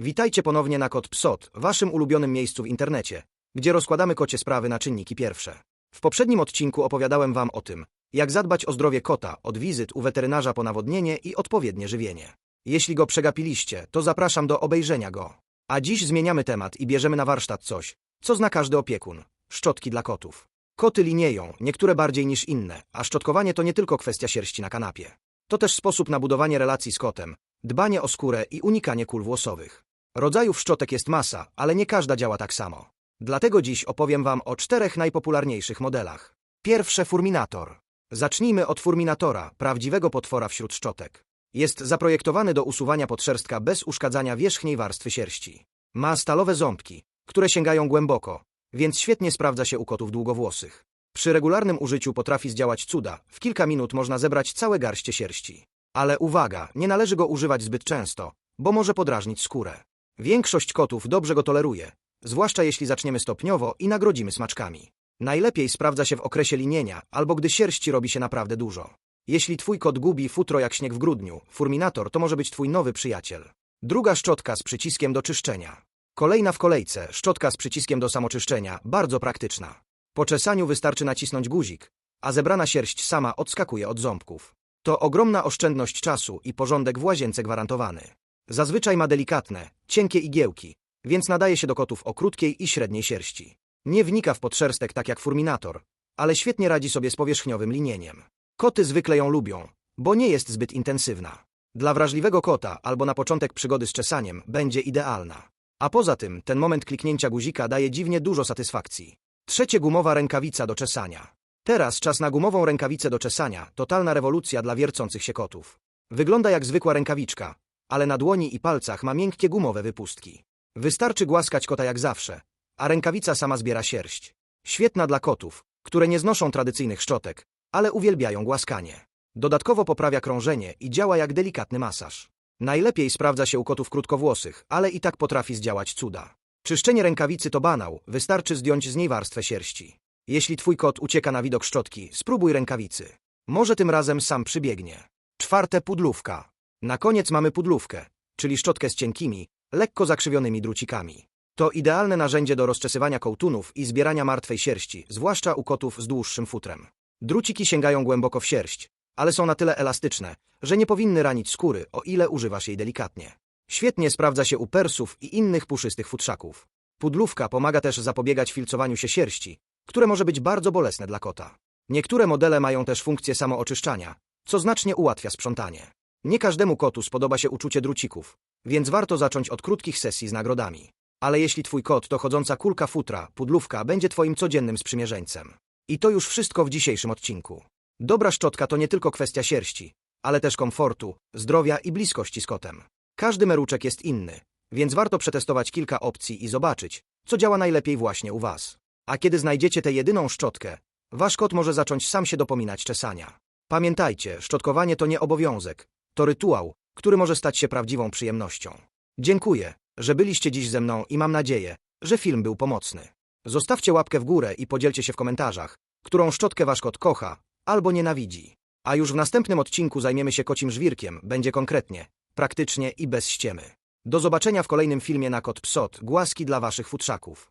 Witajcie ponownie na Kod Psot, waszym ulubionym miejscu w internecie, gdzie rozkładamy kocie sprawy na czynniki pierwsze. W poprzednim odcinku opowiadałem wam o tym, jak zadbać o zdrowie kota od wizyt u weterynarza po nawodnienie i odpowiednie żywienie. Jeśli go przegapiliście, to zapraszam do obejrzenia go. A dziś zmieniamy temat i bierzemy na warsztat coś, co zna każdy opiekun. Szczotki dla kotów. Koty linieją, niektóre bardziej niż inne, a szczotkowanie to nie tylko kwestia sierści na kanapie. To też sposób na budowanie relacji z kotem, dbanie o skórę i unikanie kul włosowych. Rodzajów szczotek jest masa, ale nie każda działa tak samo. Dlatego dziś opowiem Wam o czterech najpopularniejszych modelach. Pierwsze Furminator. Zacznijmy od Furminatora, prawdziwego potwora wśród szczotek. Jest zaprojektowany do usuwania podszerstka bez uszkadzania wierzchniej warstwy sierści. Ma stalowe ząbki, które sięgają głęboko, więc świetnie sprawdza się u kotów długowłosych. Przy regularnym użyciu potrafi zdziałać cuda, w kilka minut można zebrać całe garście sierści. Ale uwaga, nie należy go używać zbyt często, bo może podrażnić skórę. Większość kotów dobrze go toleruje, zwłaszcza jeśli zaczniemy stopniowo i nagrodzimy smaczkami. Najlepiej sprawdza się w okresie linienia albo gdy sierści robi się naprawdę dużo. Jeśli twój kot gubi futro jak śnieg w grudniu, Furminator to może być twój nowy przyjaciel. Druga szczotka z przyciskiem do czyszczenia. Kolejna w kolejce, szczotka z przyciskiem do samoczyszczenia, bardzo praktyczna. Po czesaniu wystarczy nacisnąć guzik, a zebrana sierść sama odskakuje od ząbków. To ogromna oszczędność czasu i porządek w łazience gwarantowany. Zazwyczaj ma delikatne, cienkie igiełki, więc nadaje się do kotów o krótkiej i średniej sierści. Nie wnika w podszerstek tak jak furminator, ale świetnie radzi sobie z powierzchniowym linieniem. Koty zwykle ją lubią, bo nie jest zbyt intensywna. Dla wrażliwego kota albo na początek przygody z czesaniem będzie idealna. A poza tym, ten moment kliknięcia guzika daje dziwnie dużo satysfakcji. Trzecie gumowa rękawica do czesania. Teraz czas na gumową rękawicę do czesania, totalna rewolucja dla wiercących się kotów. Wygląda jak zwykła rękawiczka, ale na dłoni i palcach ma miękkie gumowe wypustki. Wystarczy głaskać kota jak zawsze, a rękawica sama zbiera sierść. Świetna dla kotów, które nie znoszą tradycyjnych szczotek, ale uwielbiają głaskanie. Dodatkowo poprawia krążenie i działa jak delikatny masaż. Najlepiej sprawdza się u kotów krótkowłosych, ale i tak potrafi zdziałać cuda. Czyszczenie rękawicy to banał, wystarczy zdjąć z niej warstwę sierści. Jeśli twój kot ucieka na widok szczotki, spróbuj rękawicy. Może tym razem sam przybiegnie. Czwarte pudlówka. Na koniec mamy pudlówkę, czyli szczotkę z cienkimi, lekko zakrzywionymi drucikami. To idealne narzędzie do rozczesywania kołtunów i zbierania martwej sierści, zwłaszcza u kotów z dłuższym futrem. Druciki sięgają głęboko w sierść, ale są na tyle elastyczne, że nie powinny ranić skóry, o ile używasz jej delikatnie. Świetnie sprawdza się u persów i innych puszystych futrzaków. Pudlówka pomaga też zapobiegać filcowaniu się sierści, które może być bardzo bolesne dla kota. Niektóre modele mają też funkcję samooczyszczania, co znacznie ułatwia sprzątanie. Nie każdemu kotu spodoba się uczucie drucików, więc warto zacząć od krótkich sesji z nagrodami. Ale jeśli twój kot to chodząca kulka futra, pudlówka będzie twoim codziennym sprzymierzeńcem. I to już wszystko w dzisiejszym odcinku. Dobra szczotka to nie tylko kwestia sierści, ale też komfortu, zdrowia i bliskości z kotem. Każdy meruczek jest inny, więc warto przetestować kilka opcji i zobaczyć, co działa najlepiej właśnie u was. A kiedy znajdziecie tę jedyną szczotkę, wasz kot może zacząć sam się dopominać czesania. Pamiętajcie, szczotkowanie to nie obowiązek, to rytuał, który może stać się prawdziwą przyjemnością. Dziękuję, że byliście dziś ze mną i mam nadzieję, że film był pomocny. Zostawcie łapkę w górę i podzielcie się w komentarzach, którą szczotkę wasz kot kocha albo nienawidzi. A już w następnym odcinku zajmiemy się kocim żwirkiem, będzie konkretnie, praktycznie i bez ściemy. Do zobaczenia w kolejnym filmie na Kot Psot, głaski dla waszych futrzaków.